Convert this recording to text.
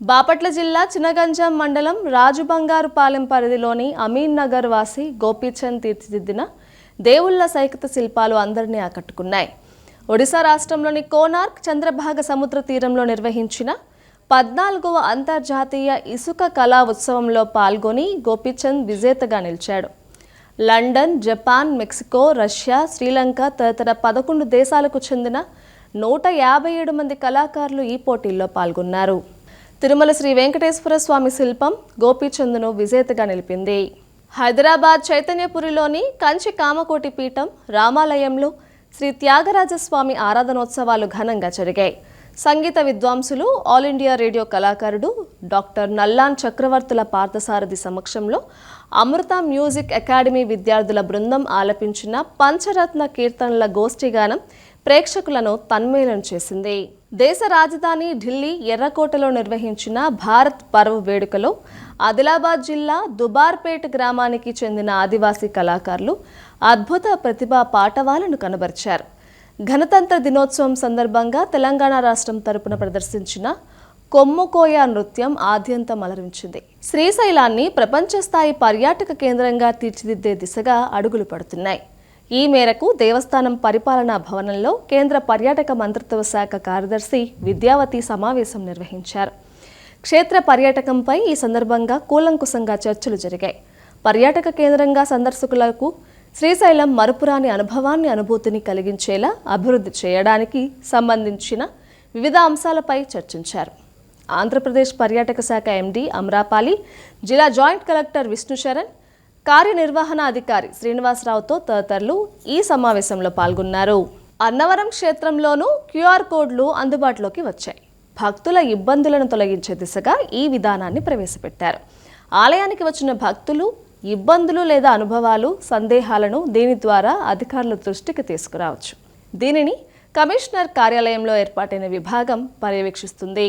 బాపట్ల జిల్లా చినగంజాం మండలం రాజుబంగారుపాలెం పరిధిలోని అమీన్ నగర్ వాసి గోపీచంద్ తీర్చిదిద్దిన దేవుళ్ళ సైకత శిల్పాలు అందరినీ ఆకట్టుకున్నాయి. ఒడిశా రాష్ట్రంలోని కోనార్క్ చంద్రభాగ సముద్ర తీరంలో నిర్వహించిన పద్నాలుగవ అంతర్జాతీయ ఇసుక కళా ఉత్సవంలో పాల్గొని గోపీచంద్ విజేతగా నిలిచాడు. London Japan Mexico Russia Sri Lanka తదితర పదకొండు దేశాలకు చెందిన నూట యాభై ఏడు మంది కళాకారులు ఈ పోటీల్లో పాల్గొన్నారు. తిరుమల శ్రీ వెంకటేశ్వర స్వామి శిల్పం గోపీచందును విజేతగా నిలిపింది. హైదరాబాద్ చైతన్యపురిలోని కంచి కామకోటి పీఠం రామాలయంలో శ్రీ త్యాగరాజస్వామి ఆరాధనోత్సవాలు ఘనంగా జరిగాయి. సంగీత విద్వాంసులు ఆల్ ఇండియా రేడియో కళాకారుడు డాక్టర్ నల్లాన్ చక్రవర్తుల పార్థసారథి సమక్షంలో అమృత మ్యూజిక్ అకాడమీ విద్యార్థుల బృందం ఆలపించిన పంచరత్న కీర్తనల గోష్ఠిగానం ప్రేక్షకులను తన్మేలం చేసింది. దేశ రాజధాని ఢిల్లీ ఎర్రకోటలో నిర్వహించిన భారత్ పర్వ్ వేడుకలో ఆదిలాబాద్ జిల్లా దుబార్పేట్ గ్రామానికి చెందిన ఆదివాసీ కళాకారులు అద్భుత ప్రతిభా పాటవాలను కనబరిచారు. గణతంత్ర దినోత్సవం సందర్భంగా తెలంగాణ రాష్ట్రం తరపున ప్రదర్శించిన కొమ్ముకోయ నృత్యం ఆద్యంతం అలరించింది. శ్రీశైలాన్ని ప్రపంచ స్థాయి పర్యాటక కేంద్రంగా తీర్చిదిద్దే దిశగా అడుగులు పడుతున్నాయి. ఈ మేరకు దేవస్థానం పరిపాలనా భవనంలో కేంద్ర పర్యాటక మంత్రిత్వ శాఖ కార్యదర్శి విద్యావతి సమావేశం నిర్వహించారు. క్షేత్ర పర్యాటకంపై ఈ సందర్భంగా కూలంకుశంగా చర్చలు జరిగాయి. పర్యాటక కేంద్రంగా సందర్శకులకు శ్రీశైలం మరుపురాని అనుభవాన్ని అనుభూతిని కలిగించేలా అభివృద్ధి చేయడానికి సంబంధించిన వివిధ అంశాలపై చర్చించారు. ఆంధ్రప్రదేశ్ పర్యాటక శాఖ ఎండీ అమరాపాలి జిల్లా జాయింట్ కలెక్టర్ విష్ణుశరణ్ కార్యనిర్వహణ అధికారి శ్రీనివాసరావుతో తదితరులు ఈ సమావేశంలో పాల్గొన్నారు. అన్నవరం క్షేత్రంలోనూ క్యూఆర్ కోడ్లు అందుబాటులోకి వచ్చాయి. భక్తుల ఇబ్బందులను తొలగించే దిశగా ఈ విధానాన్ని ప్రవేశపెట్టారు. ఆలయానికి వచ్చిన భక్తులు ఇబ్బందులు లేదా అనుభవాలు సందేహాలను దీని ద్వారా అధికారుల దృష్టికి తీసుకురావచ్చు. దీనిని కమిషనర్ కార్యాలయంలో ఏర్పాటైన విభాగం పర్యవేక్షిస్తుంది.